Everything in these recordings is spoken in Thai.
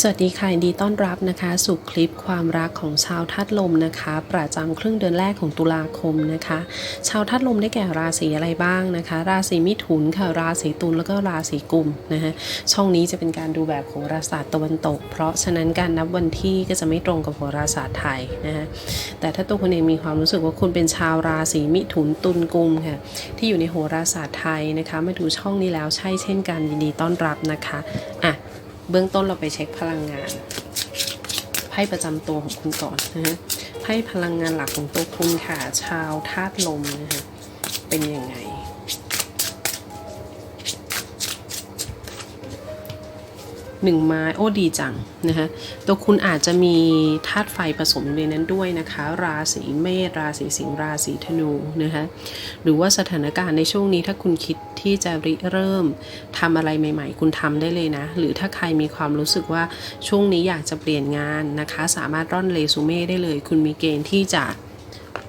สวัสดีค่ะยินดีต้อนรับนะคะ สู่คลิปความรักของชาวธาตุลมนะคะ ประจำครึ่งเดือนแรกของตุลาคมนะคะ ชาวธาตุลมได้แก่ราศีอะไรบ้างนะคะ ราศีมิถุนค่ะราศีตุลแล้วก็ราศีกุมนะคะช่องนี้จะเป็นการดูแบบโหราศาสตร์ตะวันตก เพราะฉะนั้นการนับวันที่ก็จะไม่ตรงกับโหราศาสตร์ไทยนะคะแต่ถ้าตัวคุณเองมีความรู้สึกว่าคุณเป็นชาวราศีมิถุนตุลกุมค่ะที่อยู่ในโหราศาสตร์ไทยนะคะมาดูช่องนี้แล้วใช่เช่นกันยินดีต้อนรับนะคะอะ เบื้องต้นเราไปเช็คพลังงาน ไพ่ประจำตัวของคุณก่อนนะฮะไพ่พลังงานหลักของตัวคุณค่ะ ชาวธาตุลมนะฮะเป็นยังไง หนึ่งไม้โอ้ดีจังนะคะตัวคุณอาจจะมีธาตุไฟผสมในนั้นด้วยนะคะ ราศีเมษราศีสิงห์ราศีธนูนะคะหรือว่าสถานการณ์ในช่วงนี้ถ้าคุณคิดที่จะริเริ่มทำอะไรใหม่ ๆ คุณทำได้เลยนะ หรือถ้าใครมีความรู้สึกว่าช่วงนี้อยากจะเปลี่ยนงานนะคะ สามารถร่อนเรซูเม่ได้เลย คุณมีเกณฑ์ที่จะ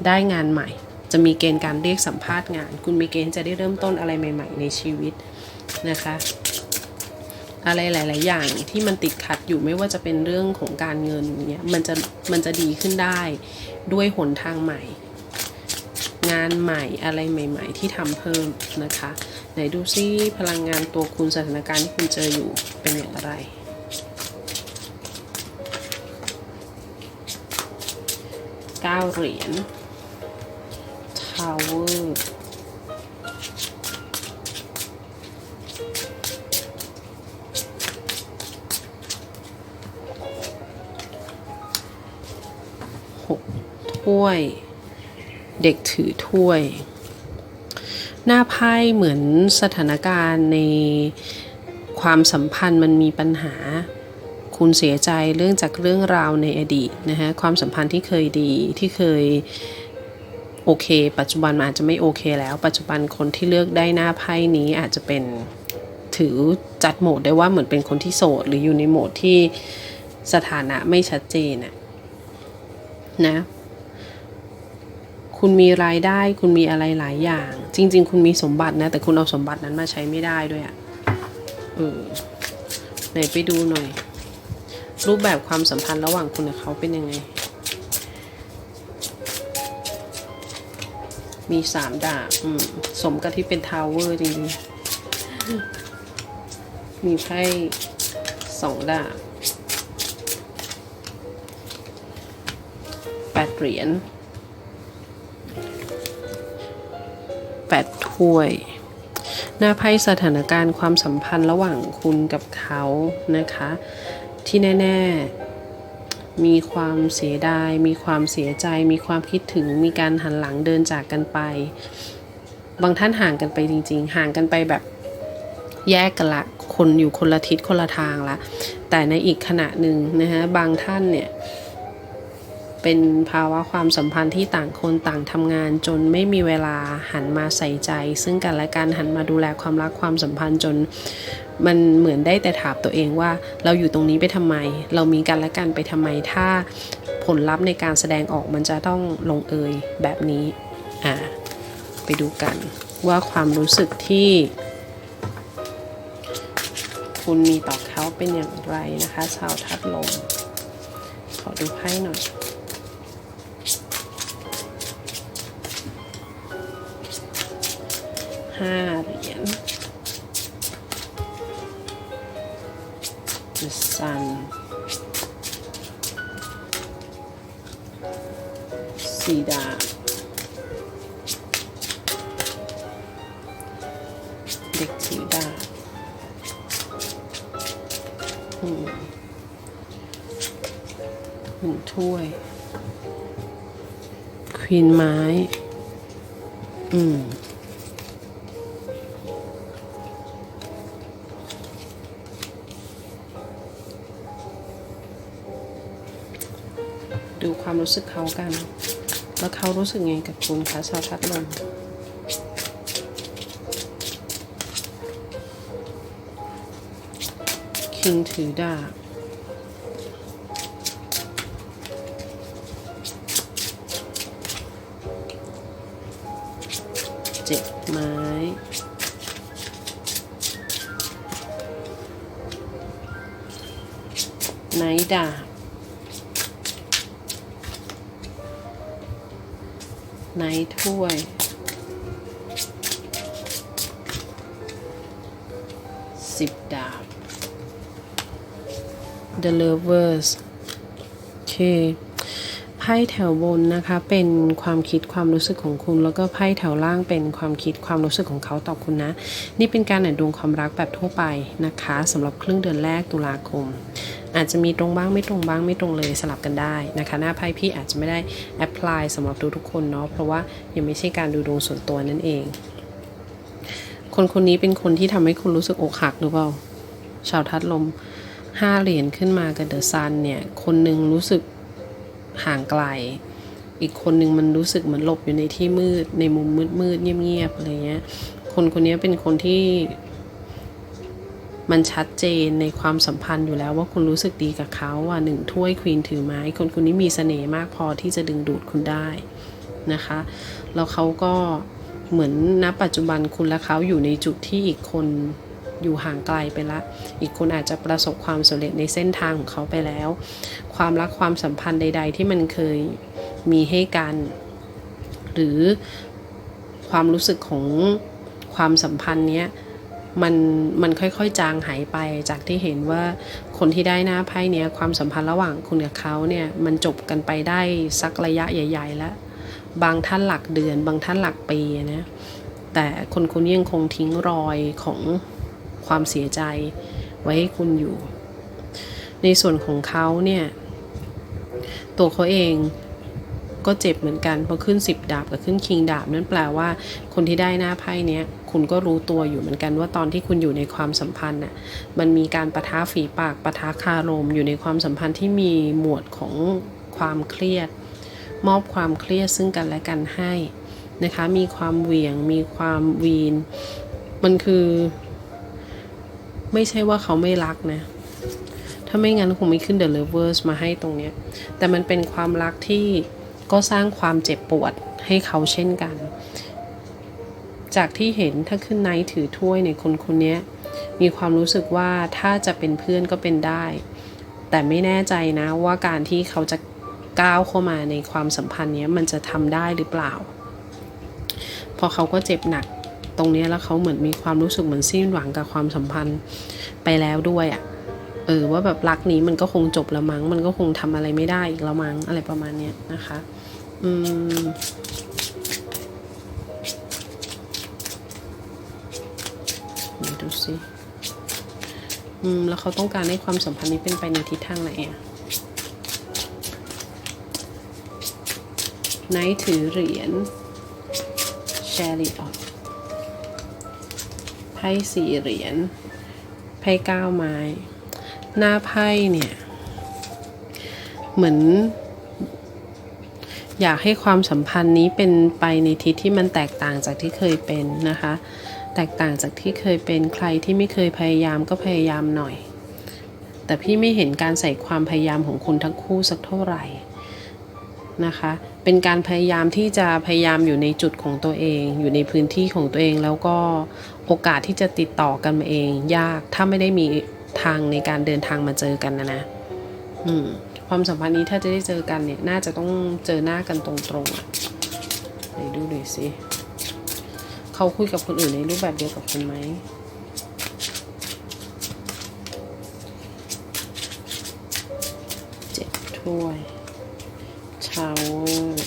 ได้งานใหม่ จะมีเกณฑ์การเรียกสัมภาษณ์งาน คุณมีเกณฑ์จะได้เริ่มต้นอะไรใหม่ ๆ ในชีวิตนะคะ อะไรหลาย ๆ อย่างที่มันติดขัดอยู่ไม่ว่าจะเป็นเรื่องของการเงินเนี่ยมันจะมันจะดีขึ้นได้ด้วยหนทางใหม่ งานใหม่อะไรใหม่ ๆ ที่ทำเพิ่มนะคะ ไหนดูซิพลังงานตัวคุณสถานการณ์ที่คุณเจออยู่เป็นอย่างไรเก้าเหรียญท ถ้วย เด็กถือถ้วย หน้าไพ่เหมือนสถานการณ์ในความสัมพันธ์มันมีปัญหา คุณเสียใจเรื่องจากเรื่องราวในอดีตนะฮะความสัมพันธ์ที่เคยดีที่เคยโอเค ปัจจุบันมันอาจจะไม่โอเคแล้ว ปัจจุบันคนที่เลือกได้หน้าไพ่นี้อาจจะเป็นถือจัดโหมดได้ว่าเหมือนเป็นคนที่โสด หรืออยู่ในโหมดที่สถานะไม่ชัดเจนอะนะ คุณมีรายได้ คุณมีอะไรหลายอย่าง จริง ๆ คุณมีสมบัตินะ แต่คุณเอาสมบัตินั้นมาใช้ไม่ได้ด้วยอะ่ะเออไหนไปดูหน่อย รูปแบบความสัมพันธ์ระหว่างคุณกับเขาเป็นยังไง มีสามดาบสมกับที่เป็นทาวเวอร์จริงๆ มีไพ่สองดาบแปดเหรียญ ถ้วย หน้าไพ่สถานการณ์ความสัมพันธ์ระหว่างคุณกับเขานะคะ ที่แน่ ๆ มีความเสียดาย มีความเสียใจ มีความคิดถึง มีการหันหลังเดินจากกันไป บางท่านห่างกันไปจริง ๆ ห่างกันไปแบบแยกกันละคนอยู่คนละทิศคนละทางละ แต่ในอีกขณะหนึ่งนะฮะบางท่านเนี่ย เป็นภาวะความสัมพันธ์ที่ต่างคนต่างทำงาน จนไม่มีเวลาหันมาใส่ใจ ซึ่งกันและกันหันมาดูแลความรักความสัมพันธ์จนมันเหมือนได้แต่ถามตัวเองว่า เราอยู่ตรงนี้ไปทำไม เรามีกันและกันไปทำไมถ้าผลลัพธ์ในการแสดงออกมันจะต้องลงเอยแบบนี้อ่าไปดูกันว่าความรู้สึกที่ คุณมีต่อเขาเป็นอย่างไรนะคะ ชาวทัดลมขอดูไพ่หน่อย ห้าเหรียญ The Sun สีดาบ เด็กสีดาบหนึ่งถ้วย ควีนไม้ อืม ความรู้สึกเขากัน แล้วเขารู้สึกไงกับคุณคะชาวทัดลมคิงถือดาบเจ็ดไม้ไนดาบ ไนถ้วย สิบดาบ The Lovers โอเคไพ่แถวบนนะคะ เป็นความคิดความรู้สึกของคุณ แล้วก็ไพ่แถวล่างเป็นความคิดความรู้สึกของเขาต่อคุณนะ นี่เป็นการอ่านดวงความรักแบบทั่วไปนะคะสำหรับครึ่งเดือนแรกตุลาคม อาจจะมีตรงบ้างไม่ตรงบ้างไม่ตรงเลยสลับกันได้นะคะ หน้าไพ่พี่อาจจะไม่ได้แอพพลายสำหรับทุกๆคนเนาะเพราะว่ายังไม่ใช่การดูดวงส่วนตัวนั่นเอง คนคนนี้เป็นคนที่ทำให้คุณรู้สึกอกหักหรือเปล่า ชาวทัดลมห้าเหรียญขึ้นมากับเดอะซันเนี่ย คนหนึ่งรู้สึกห่างไกล อีกคนหนึ่งมันรู้สึกเหมือนหลบอยู่ในที่มืด ในมุมมืดมืดเงียบๆอะไรเงี้ย คนคนนี้เป็นคนที่ มันชัดเจนในความสัมพันธ์อยู่แล้วว่าคุณรู้สึกดีกับเขาอะหนึ่งถ้วยควีนถือไม้คนคนนี้มีเสน่ห์มากพอที่จะดึงดูดคุณได้นะคะแล้วเขาก็เหมือนณปัจจุบันคุณและเขาอยู่ในจุดที่อีกคนอยู่ห่างไกลไปละ อีกคนอาจจะประสบความสำเร็จในเส้นทางของเขาไปแล้ว ความรักความสัมพันธ์ใด ๆ ที่มันเคยมีให้กัน หรือความรู้สึกของความสัมพันธ์เนี้ย มันมันค่อยๆจางหายไปจากที่เห็นว่าคนที่ได้หน้าไพ่เนี้ยความสัมพันธ์ระหว่างคุณกับเขาเนี่ยมันจบกันไปได้สักระยะใหญ่ ๆ แล้ว บางท่านหลักเดือน บางท่านหลักปีนะแต่คนคนนี้ยังคงทิ้งรอยของความเสียใจไว้ให้คุณอยู่ ในส่วนของเขาเนี่ยตัวเขาเองก็เจ็บเหมือนกันพอขึ้น 10 ดาบกับขึ้นคิงดาบนั่นแปลว่าคนที่ได้หน้าไพ่เนี้ย คุณก็รู้ตัวอยู่เหมือนกันว่าตอนที่คุณอยู่ในความสัมพันธ์น่ะมันมีการประทะฝีปากประทะคารม อยู่ในความสัมพันธ์ที่มีหมวดของความเครียด มอบความเครียดซึ่งกันและกันให้นะคะมีความเหวี่ยงมีความวีน มันคือ ไม่ใช่ว่าเขาไม่รักนะ ถ้าไม่งั้นคงไม่ขึ้น The Lovers มาให้ตรงเนี้ยแต่มันเป็นความรักที่ก็สร้างความเจ็บปวดให้เขาเช่นกัน จากที่เห็นถ้าขึ้นไนท์ถือถ้วยในคนคนนี้มีความรู้สึกว่าถ้าจะเป็นเพื่อนก็เป็นได้ แต่ไม่แน่ใจนะว่าการที่เขาจะก้าวเข้ามาในความสัมพันธ์นี้มันจะทำได้หรือเปล่า พอเขาก็เจ็บหนักตรงนี้แล้วเขาเหมือนมีความรู้สึกเหมือนสิ้นหวังกับความสัมพันธ์ไปแล้วด้วยอะ่ะเออว่าแบบรักนี้มันก็คงจบละมั้ง มันก็คงทำอะไรไม่ได้อีกละมั้งอะไรประมาณเนี้ยนะคะ อืม ไหน ดูสิอืมแล้วเขาต้องการให้ความสัมพันธ์นี้เป็นไปในทิศทางไหนอะไนท์ถือเหรียญแชริออตไพ่สี่เหรียญไพ่เก้าไม้ หน้าไพ่เนี่ย เหมือน อยากให้ความสัมพันธ์นี้เป็นไปในทิศที่มันแตกต่างจากที่เคยเป็นนะคะ แตกต่างจากที่เคยเป็นใครที่ไม่เคยพยายามก็พยายามหน่อย แต่พี่ไม่เห็นการใส่ความพยายามของคุณทั้งคู่สักเท่าไหร่นะคะ เป็นการพยายามที่จะพยายามอยู่ในจุดของตัวเอง อยู่ในพื้นที่ของตัวเองแล้วก็โอกาสที่จะติดต่อกันมาเอง ยากถ้าไม่ได้มีทางในการเดินทางมาเจอกันนะนะอืมความสัมพันธ์นี้ถ้าจะได้เจอกันเนี่ย น่าจะต้องเจอหน้ากันตรงๆอะไหนดูหน่อยสิ เขาคุยกับคนอื่นในรูปแบบเดียวกับคุณไหมเจ็ดถ้วยชาวเวอร์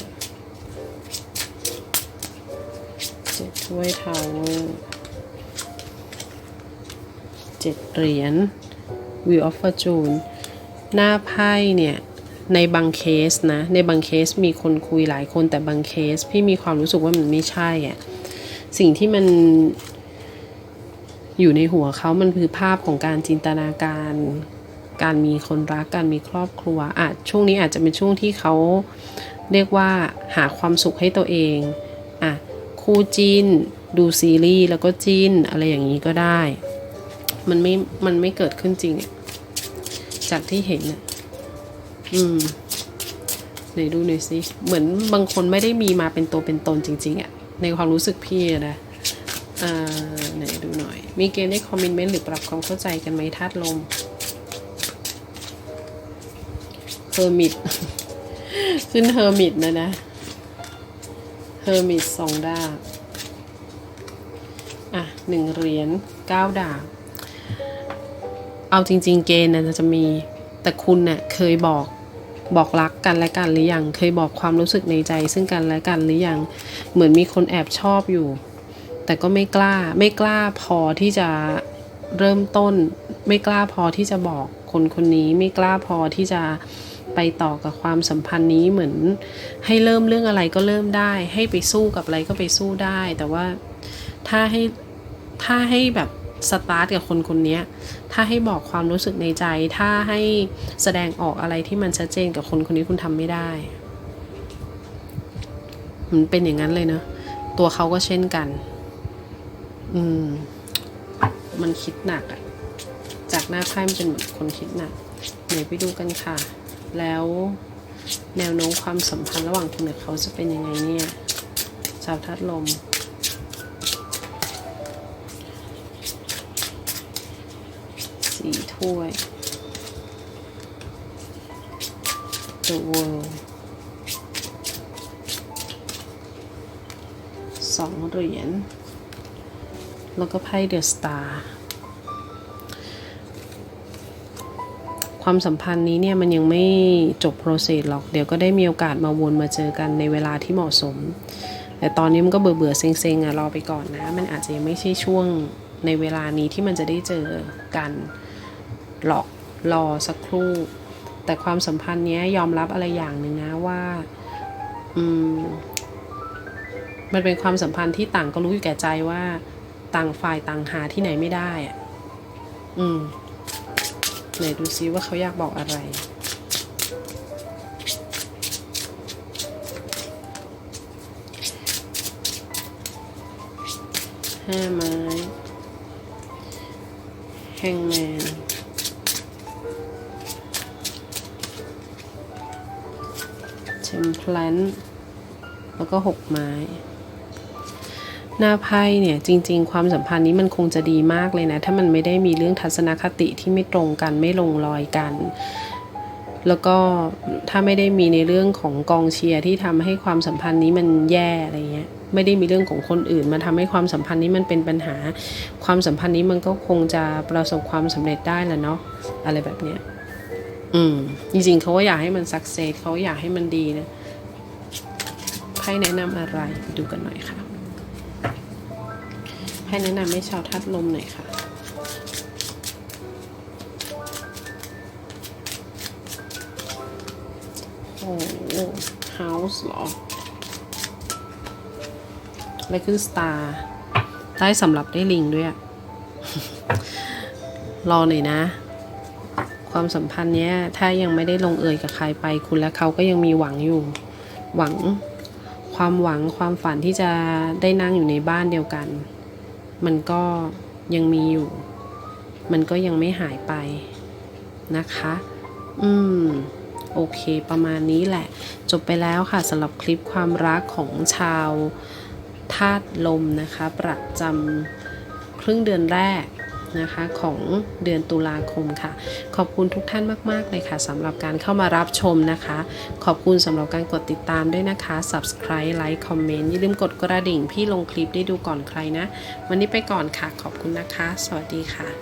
เจ็ดถ้วยทาวเวอร์เจ็ดเหรียญ Wheel of Fortune หน้าไพ่เนี่ยในบางเคสนะ ในบางเคสมีคนคุยหลายคนแต่บางเคส พี่มีความรู้สึกว่ามันไม่ใช่อะ สิ่งที่มันอยู่ในหัวเขามันคือภาพของการจินตนาการ การมีคนรัก การมีครอบครัวอาจช่วงนี้อาจจะเป็นช่วงที่เขาเรียกว่าหาความสุขให้ตัวเองอะคู่จินดูซีรีส์แล้วก็จินอะไรอย่างนี้ก็ได้ มันไม่ มันไม่เกิดขึ้นจริง จากที่เห็นอะอืมไหนดูหน่อยสิ เหมือนบางคนไม่ได้มีมาเป็นตัวเป็นตนจริง ๆอะ ในความรู้สึกพี่นะอ่าไหนดูหน่อย มีเกณฑ์ได้คอมเมนต์หรือปรับความเข้าใจกันไหมธาตุลมเฮอร์มิตขึ้นเฮอร์มิตนะนะเฮอร์มิตสองดาบอะหนึ่งเหรียญเก้าดาบเอาจริง ๆ เกณฑ์น่ะจะมีแต่คุณเน่ะเคยบอก บอกรักกันและกันหรือยัง เคยบอกความรู้สึกในใจ ซึ่งกันและกันหรือยัง เหมือนมีคนแอบชอบอยู่ แต่ก็ไม่กล้า ไม่กล้าพอที่จะเริ่มต้น ไม่กล้าพอที่จะบอกคนคนนี้ ไม่กล้าพอที่จะไปต่อกับความสัมพันธ์นี้เหมือน ให้เริ่มเรื่องอะไรก็เริ่มได้ ให้ไปสู้กับอะไรก็ไปสู้ได้ แต่ว่าถ้าให้ถ้าให้แบบ สตาร์ทกับคนคนนี้ถ้าให้บอกความรู้สึกในใจ ถ้าให้แสดงออกอะไรที่มันชัดเจนกับคนคนนี้คุณทำไม่ได้มันเป็นอย่างนั้นเลยเนอะตัวเขาก็เช่นกัน อืม มันคิดหนักอะจากหน้าไพ่มันเป็นเหมือนคนคิดหนักเดี๋ยวไปดูกันค่ะ แล้วแนวโน้มความสัมพันธ์ระหว่างคุณกับเขาจะเป็นยังไงเนี่ยชาวธาตุลม สีถ้วย The World สองเหรียญ แล้วก็ไพ่เดอะสตาความสัมพันธ์นี้เนี่ยมันยังไม่จบโปรเซสหรอก เดี๋ยวก็ได้มีโอกาสมาวนมาเจอกันในเวลาที่เหมาะสม แต่ตอนนี้มันก็เบื่อเบื่อๆเซ็งๆอะรอไปก่อนนะ มันอาจจะยังไม่ใช่ช่วงในเวลานี้ที่มันจะได้เจอกัน หรอกรอสักครู่ แต่ความสัมพันธ์เนี้ยยอมรับอะไรอย่างหนึ่งนะว่าอืมมันเป็นความสัมพันธ์ที่ต่างก็รู้อยู่แก่ใจว่า ต่างฝ่ายต่างหาที่ไหนไม่ได้อะอืมไหนดูซิว่าเขาอยากบอกอะไรห้าไม้แฮงแมน มเพลนแล้วก็หกไม้หน้าไพ่เนี่ยจริง ๆ ความสัมพันธ์นี้มันคงจะดีมากเลยนะ ถ้ามันไม่ได้มีเรื่องทัศนคติที่ไม่ตรงกันไม่ลงรอยกัน แล้วก็ถ้าไม่ได้มีในเรื่องของกองเชียร์ที่ทำให้ความสัมพันธ์นี้มันแย่อะไรเงี้ยไม่ได้มีเรื่องของคนอื่นมาทำให้ความสัมพันธ์นี้มันเป็นปัญหา ความสัมพันธ์นี้มันก็คงจะประสบความสำเร็จได้แหละเนาะอะไรแบบเนี้ย อืม จริงๆเขาก็อยากให้มันสักเซสเขาอยากให้มันดีนะไพ่แนะนำอะไรไปดูกันหน่อยค่ะไพ่แนะนำให้ชาวทัดลมหน่อยค่ะโอ้เฮาส์เหรอแล้วคือสตาร์ได้สำหรับได้ลิงด้วยอะรอหน่อยนะ ความสัมพันธ์เนี้ย ถ้ายังไม่ได้ลงเอยกับใครไป คุณและเขาก็ยังมีหวังอยู่ หวังความหวังความฝันที่จะได้นั่งอยู่ในบ้านเดียวกัน มันก็ยังมีอยู่ มันก็ยังไม่หายไปนะคะ อืม โอเค ประมาณนี้แหละ จบไปแล้วค่ะสำหรับคลิปความรักของชาวธาตุลมนะคะ ประจำครึ่งเดือนแรก นะคะของเดือนตุลาคมค่ะ ขอบคุณทุกท่านมาก ๆ เลยค่ะสำหรับการเข้ามารับชมนะคะ ขอบคุณสำหรับการกดติดตามด้วยนะคะ subscribe like comment อย่าลืมกดกระดิ่ง พี่ลงคลิปได้ดูก่อนใครนะ วันนี้ไปก่อนค่ะ ขอบคุณนะคะ สวัสดีค่ะ